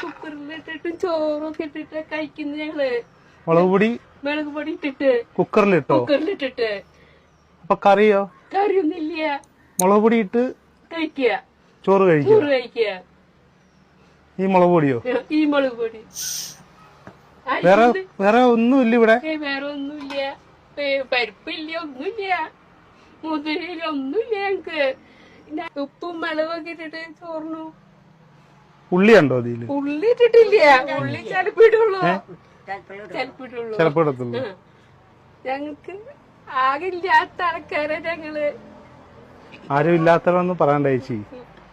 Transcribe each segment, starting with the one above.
കുക്കറിലിട്ടിട്ട് ചോറൊക്കെ ഇട്ടിട്ട് കഴിക്കുന്നു ഞങ്ങൾ. മുളക് പൊടി? മുളക് പൊടി ഇട്ടിട്ട്. കുക്കറിലിട്ടോ കുക്കറിലിട്ടിട്ട് അപ്പൊ കറിയോ? കറിയൊന്നുമില്ല. മുളക് പൊടി ഇട്ട് കഴിക്കുക. ചോറ് കഴിക്കുക. ചോറ് കഴിക്കുക. ഈ മുളക് പൊടിയോ? ഈ മുളക് പൊടി. വേറെ ഒന്നും വേറെ ഒന്നുമില്ല ഇവിടെ. വേറെ ഒന്നുമില്ല. പരിപ്പില്ല ഒന്നുമില്ല. മുതിരയില്ല ഒന്നുമില്ല ഞങ്ങക്ക്. ഉപ്പും മുളകൊക്കെ ഇട്ടിട്ട് ചോറിനു ഉള്ളി ഉണ്ടോ അതിൽ ഉള്ളി ഇട്ടിട്ടില്ല. ഉള്ളി ചിലപ്പിടുള്ളൂ. ചിലപ്പിടുള്ളൂ. ചിലപ്പോ ഇടത്തുള്ളൂ ഞങ്ങക്ക് ആകെ ഇല്ലാത്ത ആൾക്കാരെ ഞങ്ങൾ. ആരും ഇല്ലാത്തവരൊന്നും പറയണ്ട ചേച്ചി.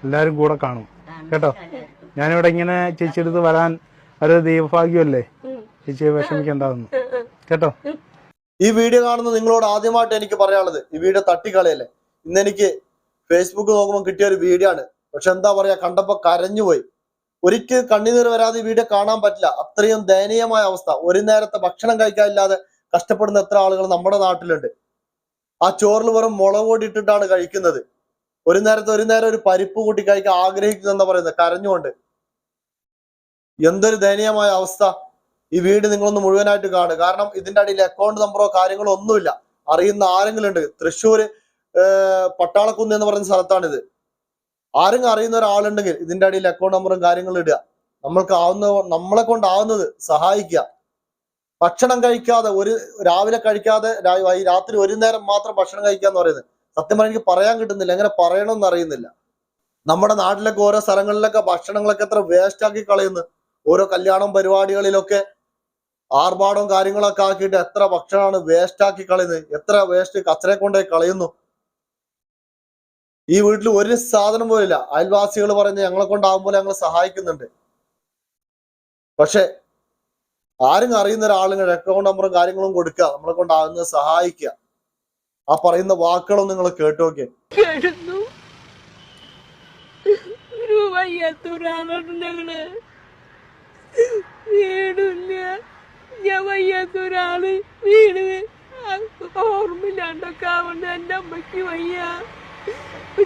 എല്ലാരും കൂടെ കാണും. കേട്ടോ? ഞാനിവിടെ ഇങ്ങനെ ചേച്ചി എടുത്ത് വരാൻ ഒരു ദൈവഭാഗ്യമല്ലേ? ചേച്ചിയെ ചേച്ചി വിഷമിക്കണ്ടാവുന്നു കേട്ടോ? ഈ വീഡിയോ കാണുന്ന നിങ്ങളോട് ആദ്യമായിട്ട് എനിക്ക് പറയാനുള്ളത് ഈ വീഡിയോ തട്ടിക്കളയല്ലേ? ഇന്ന് എനിക്ക് ഫേസ്ബുക്ക് നോക്കുമ്പോൾ കിട്ടിയ ഒരു വീഡിയോ ആണ്. പക്ഷെ എന്താ പറയാ കണ്ടപ്പോ കരഞ്ഞുപോയി. ഒരിക്കൽ കണ്ണുനീർ വരാതെ വീട് കാണാൻ പറ്റില്ല. അത്രയും ദയനീയമായ അവസ്ഥ. ഒരു നേരത്തെ ഭക്ഷണം കഴിക്കാനില്ലാതെ കഷ്ടപ്പെടുന്ന എത്ര ആളുകൾ നമ്മുടെ നാട്ടിലുണ്ട്. ആ ചോറിൽ വെറും മുളക് ഇട്ടിട്ടാണ് കഴിക്കുന്നത്. ഒരു നേരത്തെ ഒരു നേരം ഒരു പരിപ്പ് കൂട്ടി കഴിക്കാൻ ആഗ്രഹിക്കുന്നു എന്താ പറയുന്നത്. കരഞ്ഞുകൊണ്ട്. എന്തൊരു ദയനീയമായ അവസ്ഥ ഈ വീട് നിങ്ങളൊന്ന് മുഴുവനായിട്ട് കാണുക. കാരണം ഇതിന്റെ അടിയിൽ അക്കൗണ്ട് നമ്പറോ കാര്യങ്ങളോ ഒന്നുമില്ല. അറിയുന്ന ആരെങ്കിലും ഉണ്ട്. തൃശ്ശൂര് ഏഹ്, പട്ടാളക്കുന്ന് എന്ന് പറയുന്ന സ്ഥലത്താണിത്. ആരെങ്കിലും അറിയുന്ന ഒരാളുണ്ടെങ്കിൽ ഇതിന്റെ അടിയിൽ അക്കൗണ്ട് നമ്പറും കാര്യങ്ങളും ഇടുക. നമ്മൾക്ക് ആവുന്ന നമ്മളെ കൊണ്ടാവുന്നത് സഹായിക്കുക. ഭക്ഷണം കഴിക്കാതെ ഒരു രാവിലെ കഴിക്കാതെ രാത്രി ഒരു നേരം മാത്രം ഭക്ഷണം കഴിക്കുക എന്ന് പറയുന്നത് സത്യം പറഞ്ഞാൽ എനിക്ക് പറയാൻ കിട്ടുന്നില്ല. എങ്ങനെ പറയണമെന്ന് അറിയുന്നില്ല. നമ്മുടെ നാട്ടിലൊക്കെ ഓരോ സ്ഥലങ്ങളിലൊക്കെ ഭക്ഷണങ്ങളൊക്കെ എത്ര വേസ്റ്റ് ആക്കി കളയുന്നു. ഓരോ കല്യാണം പരിപാടികളിലൊക്കെ ആർഭാടവും കാര്യങ്ങളൊക്കെ ആക്കിയിട്ട് എത്ര ഭക്ഷണമാണ് വേസ്റ്റ് ആക്കി കളയുന്നത്. എത്ര വേസ്റ്റ് കച്ചറയെ കൊണ്ടുപോയി കളയുന്നു. ഈ വീട്ടിൽ ഒരു സാധനം പോലില്ല അയൽവാസികൾ പറഞ്ഞ് ഞങ്ങളെ കൊണ്ടാകുമ്പോൾ ഞങ്ങൾ സഹായിക്കുന്നുണ്ട്. പക്ഷെ ആരും അറിയുന്ന ഒരാളുകൾ അക്കൗണ്ട് നമ്പറും കാര്യങ്ങളും കൊടുക്കുക നമ്മളെ കൊണ്ടാവുന്നത് സഹായിക്കുക. ആ പറയുന്ന വാക്കുകളും നിങ്ങൾ കേട്ട് നോക്കിയേ. കേടുന്നു. ഒരു വയ്യാത്ത ഒരാളാണ് ഞങ്ങൾ. വീടില്ല ഞാൻ വയ്യാത്ത ഓർമ്മയില്ലാണ്ടൊക്കെ ആവണ്ട. എന്റെ അമ്മയ്ക്ക് വയ്യ.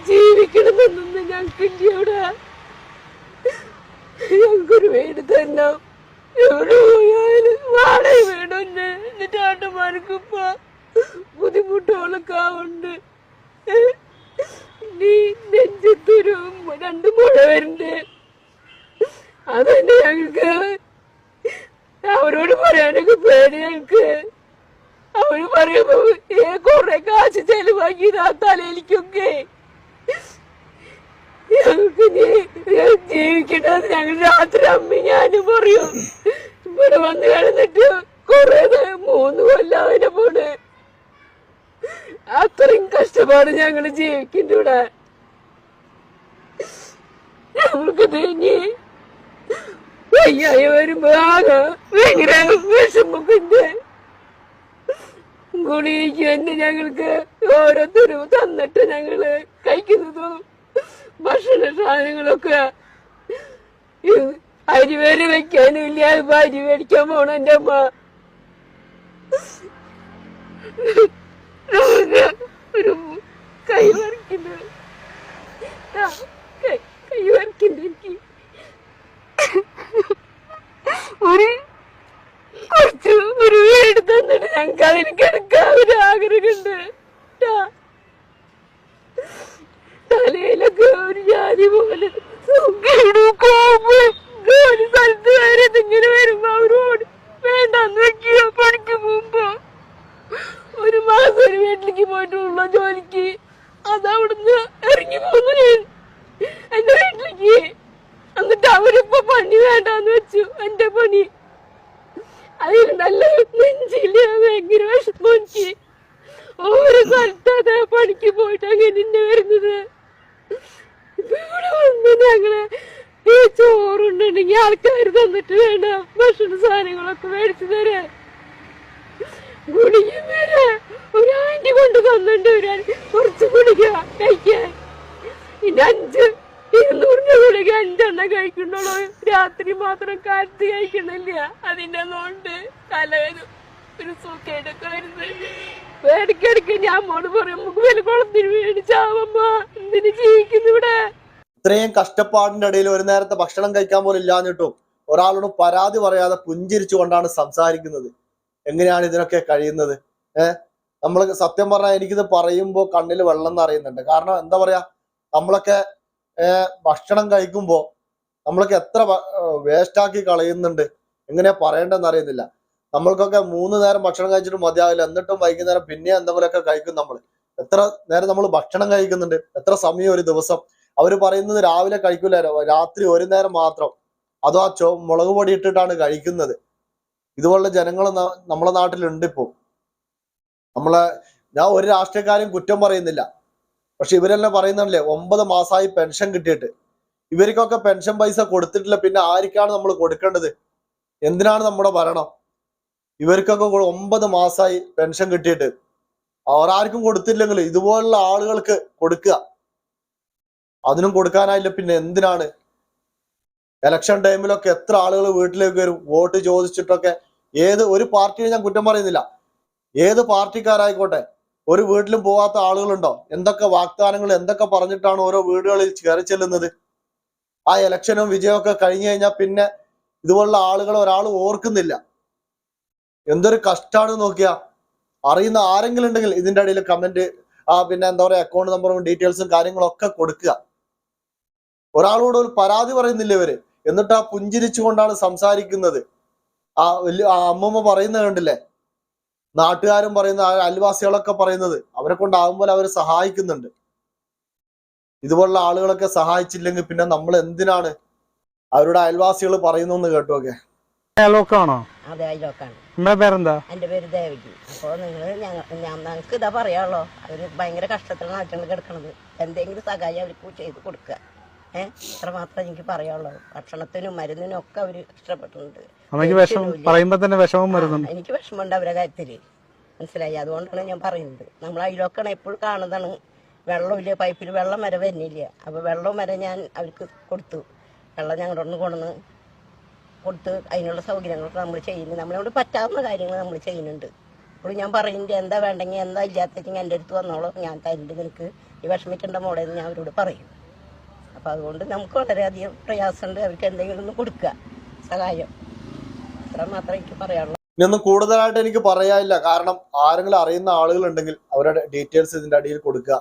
ജീവിക്കണമെന്നൊന്നും ഞങ്ങൾക്കില്ല അവിടെ ഞങ്ങൾക്കൊരു വീട് തന്നെ. എവിടെ പോയാലും വാടക വീടുണ്ട് എന്നിട്ട് ആട്ടന്മാർക്ക് ഇപ്പൊ ബുദ്ധിമുട്ടുകളൊക്കെ ആവുന്നുണ്ട് നീ നെഞ്ചത്തൊരു രണ്ട് മുഴ വരുന്നുണ്ട് അതന്നെ ഞങ്ങൾക്ക്. അവരോട് പറയാനൊക്കെ പേടി ഞങ്ങൾക്ക്. അവർ പറയുമ്പോ ഏ കൊറേ കാശ് ചെലവാക്കി തലയിലേക്കൊക്കെ ഞങ്ങൾക്ക് നീ ജീവിക്കട്ടെ ഞങ്ങൾ രാത്രി അമ്മ ഞാനും പറയും. ഇവിടെ വന്ന് കിടന്നിട്ട് കൊറേ മൂന്ന് കൊല്ലം അവനെ പോണ് അത്രയും കഷ്ടപ്പാട് ഞങ്ങൾ ജീവിക്കുന്നു ഇവിടെ. ഞങ്ങൾക്ക് തേഞ്ഞി വയ്യായി വരുമ്പോ ആകെ ഭയങ്കര വിഷമൊക്കെ ഗുണിക്ക് തന്നെ ഞങ്ങൾക്ക് ഓരോരുത്തരും തന്നിട്ട് ഞങ്ങൾ കഴിക്കുന്നതും ഭക്ഷണ സാധനങ്ങളൊക്കെ അരി വരെ വെക്കാനും ഇല്ല അരി മേടിക്കാൻ പോണ എന്റെ അമ്മ നമുക്ക് ഒരു കൈ വരയ്ക്കുന്നു ആ, കൈ കൈ വരയ്ക്കുന്നു എനിക്ക് ഒരു കുറച്ച് ഒരു വീട് തന്നിട്ട് ഞങ്ങൾക്ക് അതിൽ കിടക്കാൻ ഒരു ആഗ്രഹമുണ്ട് ട്ടാ. തലയിലൊക്കെ ഒരു ജാതി പോലെ സുഖേടും കോപം ഒരു സ്ഥലത്ത് വരെ ഇങ്ങനെ വരുമ്പോ അവരോട് വേണ്ടെന്ന് വെക്കുക പണിക്ക് പോകുമ്പോ ഒരു മാസം ഒരു വീട്ടിലേക്ക് പോയിട്ടുള്ള ജോലിക്ക് അത് അവിടുന്ന് ഇറങ്ങി പോന്നു ഞാൻ എന്റെ വീട്ടിലേക്ക് എന്നിട്ട് അവരിപ്പോ പണി വേണ്ടാന്ന് വെച്ചു എന്റെ പണി അതിൽ നല്ല നെഞ്ചിൽ ഭയങ്കര വിഷമം എനിക്ക് ഓരോ പണിക്ക് പോയിട്ട് അങ്ങനെ തന്നെ വരുന്നത്. ഇപ്പൊ ഇവിടെ വന്ന് ഞങ്ങൾ ഈ ചോറുണ്ടെങ്കിൽ ആൾക്കാർ തന്നിട്ട് വേണ്ട ഭക്ഷണ സാധനങ്ങളൊക്കെ മേടിച്ചു തരാൻ. ഗുളിക വരെ ഒരു കൊണ്ട് തന്നിട്ടുണ്ട് വരാൻ കുറച്ച് ഗുളിക കഴിക്കാൻ. പിന്നെ അഞ്ച് ഇരുന്നൂറിന്റെ ഗുളിക അഞ്ചെണ്ണം കഴിക്കണ്ടുള്ളൂ രാത്രി മാത്രം കാലത്ത് കഴിക്കണില്ല അതിന്റെ നോണ്ട് തലവേദന ഒരു സുഖേടൊക്കെ വരുന്നത് ഇടയ്ക്കിടയ്ക്ക് ഞാൻ മോൾ പറയും നമുക്ക് വില കുളത്തിന് മേടിച്ചാവമ്മ എന്തിനു ജീവിക്കുന്നു ഇവിടെ? ഇത്രയും കഷ്ടപ്പാടിന്റെ ഇടയിൽ ഒരു നേരത്തെ ഭക്ഷണം കഴിക്കാൻ പോലും ഇല്ലാഞ്ഞിട്ടും ഒരാളോട് പരാതി പറയാതെ പുഞ്ചിരിച്ചുകൊണ്ടാണ് സംസാരിക്കുന്നത്. എങ്ങനെയാണ് ഇതിനൊക്കെ കഴിയുന്നത്? ഏഹ് നമ്മൾ സത്യം പറഞ്ഞാൽ എനിക്കിത് പറയുമ്പോ കണ്ണിൽ വെള്ളം നിറയുന്നുണ്ട്. കാരണം എന്താ പറയാ? നമ്മളൊക്കെ ഭക്ഷണം കഴിക്കുമ്പോൾ നമ്മൾക്ക് എത്ര വേസ്റ്റാക്കി കളയുന്നുണ്ട്? എങ്ങനെയാ പറയേണ്ടതെന്ന് അറിയുന്നില്ല. നമ്മൾക്കൊക്കെ മൂന്ന് നേരം ഭക്ഷണം കഴിച്ചിട്ട് മതിയാവില്ല. എന്നിട്ടും വൈകുന്നേരം പിന്നെ എന്തെങ്കിലുമൊക്കെ കഴിക്കും നമ്മൾ എത്ര നേരം നമ്മൾ ഭക്ഷണം കഴിക്കുന്നുണ്ട്? എത്ര സമയം ഒരു ദിവസം? അവർ പറയുന്നത് രാവിലെ കഴിക്കൂല രാത്രി ഒരു നേരം മാത്രം. അതോ ആ ചോ മുളക് പൊടി ഇട്ടിട്ടാണ് കഴിക്കുന്നത്? ഇതുപോലുള്ള ജനങ്ങൾ നമ്മളെ നാട്ടിലുണ്ട് ഇപ്പോ. നമ്മളെ ഞാൻ ഒരു രാഷ്ട്രീയക്കാരെയും കുറ്റം പറയുന്നില്ല. പക്ഷെ ഇവരെല്ലാം പറയുന്നല്ലേ ഒമ്പത് മാസമായി പെൻഷൻ കിട്ടിയിട്ട്. ഇവർക്കൊക്കെ പെൻഷൻ പൈസ കൊടുത്തിട്ടില്ല പിന്നെ ആർക്കാണ് നമ്മൾ കൊടുക്കേണ്ടത്? എന്തിനാണ് നമ്മുടെ ഭരണം? ഇവർക്കൊക്കെ ഒമ്പത് മാസമായി പെൻഷൻ കിട്ടിയിട്ട്. അവർ ആർക്കും കൊടുത്തില്ലെങ്കിൽ ഇതുപോലുള്ള ആളുകൾക്ക് കൊടുക്കുക. അതിനും കൊടുക്കാനായില്ല പിന്നെ എന്തിനാണ്? ഇലക്ഷൻ ടൈമിലൊക്കെ എത്ര ആളുകൾ വീട്ടിലേക്ക് വരും? വോട്ട് ചോദിച്ചിട്ടൊക്കെ ഏത് ഒരു പാർട്ടിയെ ഞാൻ കുറ്റം പറയുന്നില്ല. ഏത് പാർട്ടിക്കാരായിക്കോട്ടെ? ഒരു വീട്ടിലും പോവാത്ത ആളുകളുണ്ടോ? എന്തൊക്കെ വാഗ്ദാനങ്ങൾ എന്തൊക്കെ പറഞ്ഞിട്ടാണ് ഓരോ വീടുകളിൽ കയറി ചെല്ലുന്നത്? ആ ഇലക്ഷനും വിജയമൊക്കെ കഴിഞ്ഞു കഴിഞ്ഞാൽ പിന്നെ ഇതുപോലുള്ള ആളുകൾ ഒരാൾ ഓർക്കുന്നില്ല. എന്തൊരു കഷ്ടാണ് നോക്കിയാ. അറിയുന്ന ആരെങ്കിലും ഉണ്ടെങ്കിൽ ഇതിന്റെ ഇടയിൽ കമന്റ് ആ പിന്നെ എന്താ പറയാ അക്കൗണ്ട് നമ്പറും ഡീറ്റെയിൽസും കാര്യങ്ങളൊക്കെ കൊടുക്കുക. ഒരാളോട് ഒരു പരാതി പറയുന്നില്ല ഇവർ? എന്നിട്ട് ആ പുഞ്ചിരിച്ചുകൊണ്ടാണ് സംസാരിക്കുന്നത്. ആ വലിയ ആ അമ്മമ്മ പറയുന്നത് കണ്ടില്ലേ? നാട്ടുകാരും പറയുന്നത് അയൽവാസികളൊക്കെ പറയുന്നത് അവരെ പോലെ അവർ സഹായിക്കുന്നുണ്ട്. ഇതുപോലുള്ള ആളുകളൊക്കെ സഹായിച്ചില്ലെങ്കിൽ പിന്നെ നമ്മൾ എന്തിനാണ് അവരുടെ അയൽവാസികൾ പറയുന്നു എന്ന് കേട്ടോക്കെ അയൽവക്കാണോ? അതെ അയലോക്കാണ് പേരെന്താ? എന്റെ പേര് ദേവകി. അപ്പോൾ നിങ്ങൾ ഞങ്ങൾക്ക് ഇതാ പറയാനുള്ളൂ അവർ ഭയങ്കര കഷ്ടത്തിലാണ് നാട്ടിൽ കിടക്കണത് എന്തെങ്കിലും സഹായം അവർക്ക് ചെയ്ത് കൊടുക്കുക. ഏഹ് ഇത്ര മാത്രമേ എനിക്ക് പറയാനുള്ളൂ. ഭക്ഷണത്തിനും മരുന്നിനും ഒക്കെ അവർ ഇഷ്ടപ്പെട്ടിട്ടുണ്ട്. അമ്മയ്ക്ക് തന്നെ വിഷമം വരുന്നുണ്ട് എനിക്ക് വിഷമമുണ്ട് അവരുടെ കാര്യത്തിൽ. മനസ്സിലായി? അതുകൊണ്ടാണ് ഞാൻ പറയുന്നത്. നമ്മൾ അതിലൊക്കെയാണ് എപ്പോഴും കാണുന്നതാണ്. വെള്ളമില്ല പൈപ്പിൽ വെള്ളം വരെ വരുന്നില്ല. അപ്പോൾ വെള്ളം വരെ ഞാൻ അവർക്ക് കൊടുത്തു. വെള്ളം ഞങ്ങളുടെ ഒന്ന് കൊണ്ടുവന്ന് കൊടുത്ത് അതിനുള്ള സൗകര്യങ്ങളൊക്കെ നമ്മൾ ചെയ്യുന്നു. നമ്മളോട് പറ്റാവുന്ന കാര്യങ്ങൾ നമ്മൾ ചെയ്യുന്നുണ്ട്. അപ്പോൾ ഞാൻ പറയുന്നുണ്ട് എന്താ വേണ്ടെങ്കിൽ എന്താ ഇല്ലാത്തെങ്കിൽ എന്റെ അടുത്ത് വന്നോളൂ. ഞാൻ തരുന്നുണ്ട് നിനക്ക്. ഈ വിഷമിക്കേണ്ട മോളെ എന്ന് ഞാൻ അവരോട് പറയും. അപ്പോൾ അതുകൊണ്ട് നമുക്ക് വളരെയധികം പ്രയാസമുണ്ട് അവർക്ക് എന്തെങ്കിലും ഒന്ന് കൊടുക്കുക സഹായം. അത്ര മാത്രമേ എനിക്ക് പറയാനുള്ളൂ. ഇനിയൊന്നും കൂടുതലായിട്ട് എനിക്ക് പറയാനില്ല. കാരണം ആരെങ്കിലും അറിയുന്ന ആളുകൾ ഉണ്ടെങ്കിൽ അവരുടെ ഡീറ്റെയിൽസ് ഇതിന്റെ അടിയിൽ കൊടുക്കുക.